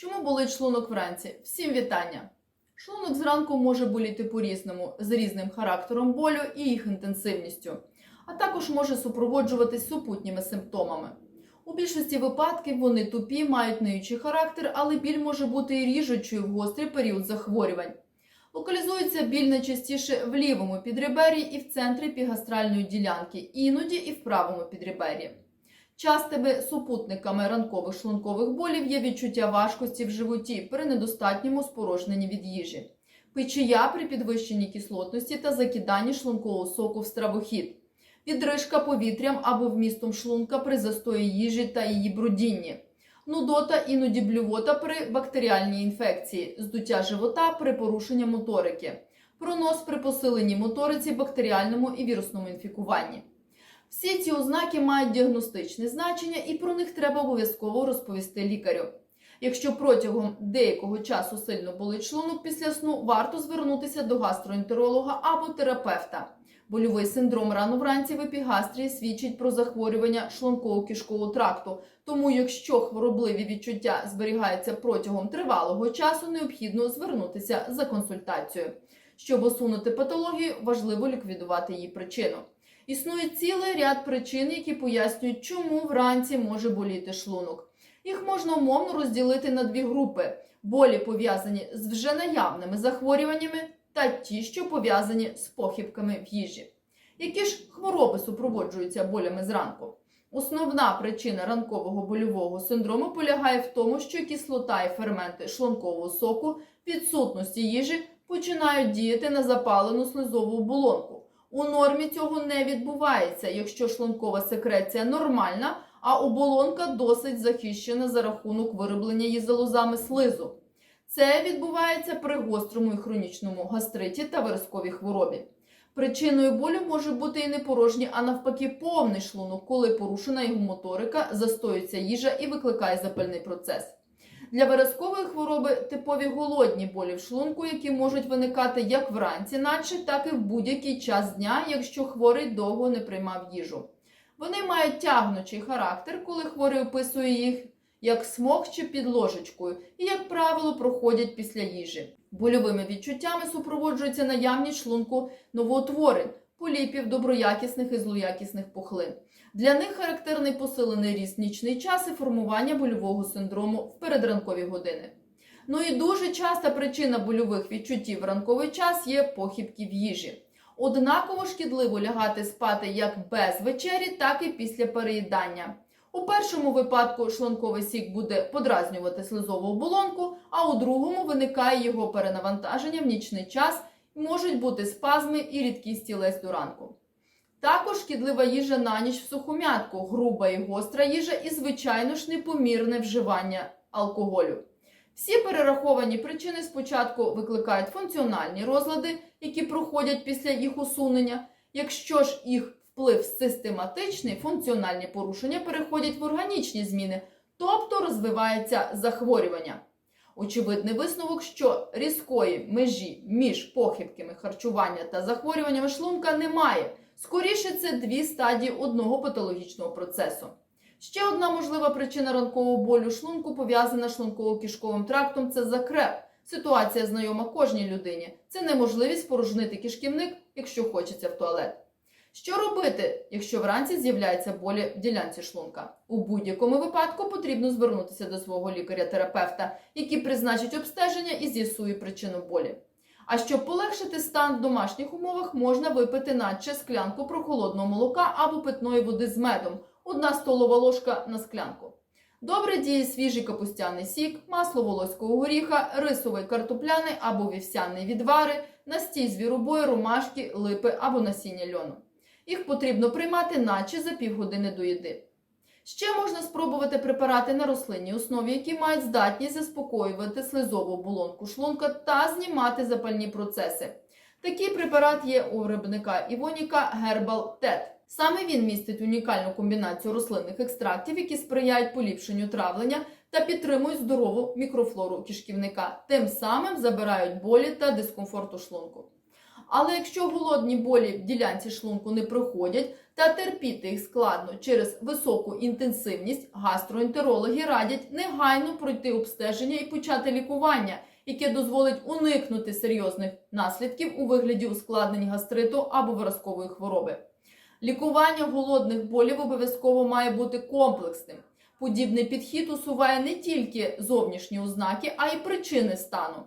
Чому болить шлунок вранці? Всім вітання! Шлунок зранку може боліти по-різному, з різним характером болю і їх інтенсивністю, а також може супроводжуватись супутніми симптомами. У більшості випадків вони тупі, мають ниючий характер, але біль може бути і ріжучою в гострий період захворювань. Локалізується біль найчастіше в лівому підребер'ї і в центрі пігастральної ділянки, іноді і в правому підребер'ї. Частими супутниками ранкових шлункових болів є відчуття важкості в животі при недостатньому спорожненні від їжі, печія при підвищенні кислотності та закиданні шлункового соку в стравохід, відрижка повітрям або вмістом шлунка при застої їжі та її брудінні, нудота, іноді блювота при бактеріальній інфекції, здуття живота при порушенні моторики, пронос при посиленні моториці, бактеріальному і вірусному інфікуванні. Всі ці ознаки мають діагностичне значення, і про них треба обов'язково розповісти лікарю. Якщо протягом деякого часу сильно болить шлунок після сну, варто звернутися до гастроентеролога або терапевта. Больовий синдром рано вранці в епігастрії свідчить про захворювання шлунково-кишкового тракту. Тому, якщо хворобливі відчуття зберігаються протягом тривалого часу, необхідно звернутися за консультацією. Щоб усунути патологію, важливо ліквідувати її причину. Існує цілий ряд причин, які пояснюють, чому вранці може боліти шлунок. Їх можна умовно розділити на дві групи: болі пов'язані з вже наявними захворюваннями та ті, що пов'язані з похибками в їжі. Які ж хвороби супроводжуються болями зранку? Основна причина ранкового больового синдрому полягає в тому, що кислота і ферменти шлункового соку відсутності їжі починають діяти на запалену слизову оболонку. У нормі цього не відбувається, якщо шлункова секреція нормальна, а оболонка досить захищена за рахунок вироблення її залозами слизу. Це відбувається при гострому і хронічному гастриті та виразковій хворобі. Причиною болю може бути і не порожній, а навпаки, повний шлунок, коли порушена його моторика, застоюється їжа і викликає запальний процес. Для виразкової хвороби типові голодні болі в шлунку, які можуть виникати як вранці, наче, так і в будь-який час дня, якщо хворий довго не приймав їжу. Вони мають тягнучий характер, коли хворий описує їх як смокче під ложечкою і, як правило, проходять після їжі. Больовими відчуттями супроводжується наявність шлунку новоутворень, поліпів, доброякісних і злоякісних пухлин. Для них характерний посилений ріст нічний час і формування больового синдрому в передранкові години. Ну і дуже часта причина больових відчуттів в ранковий час є похибки в їжі. Однаково шкідливо лягати спати як без вечері, так і після переїдання. У першому випадку шлунковий сік буде подразнювати слизову оболонку, а у другому виникає його перенавантаження в нічний час, можуть бути спазми і рідкість тілець до ранку. Також шкідлива їжа на ніч в сухомятку, груба і гостра їжа і, звичайно ж, непомірне вживання алкоголю. Всі перераховані причини спочатку викликають функціональні розлади, які проходять після їх усунення. Якщо ж їх вплив систематичний, функціональні порушення переходять в органічні зміни, тобто розвивається захворювання. Очевидний висновок, що різкої межі між похибками харчування та захворюваннями шлунка немає. Скоріше, це дві стадії одного патологічного процесу. Ще одна можлива причина ранкового болю шлунку пов'язана з шлунково-кишковим трактом це закреп. Ситуація знайома кожній людині. Це неможливість порожнити кишківник, якщо хочеться в туалет. Що робити, якщо вранці з'являються болі в ділянці шлунка? У будь-якому випадку потрібно звернутися до свого лікаря-терапевта, який призначить обстеження і з'ясує причину болі. А щоб полегшити стан в домашніх умовах, можна випити наче склянку прохолодного молока або питної води з медом, одна столова ложка на склянку. Добре діє свіжий капустяний сік, масло волоського горіха, рисовий картопляний або вівсяний відвари, настій звіробої, ромашки, липи або насіння льону. Їх потрібно приймати наче за півгодини до їди. Ще можна спробувати препарати на рослинній основі, які мають здатність заспокоювати слизову оболонку шлунка та знімати запальні процеси. Такий препарат є у виробника Івоніка Herbal TET. Саме він містить унікальну комбінацію рослинних екстрактів, які сприяють поліпшенню травлення та підтримують здорову мікрофлору кишківника, тим самим забирають болі та дискомфорт у шлунку. Але якщо голодні болі в ділянці шлунку не проходять та терпіти їх складно через високу інтенсивність, гастроентерологи радять негайно пройти обстеження і почати лікування, яке дозволить уникнути серйозних наслідків у вигляді ускладнень гастриту або виразкової хвороби. Лікування голодних болів обов'язково має бути комплексним. Подібний підхід усуває не тільки зовнішні ознаки, а й причини стану.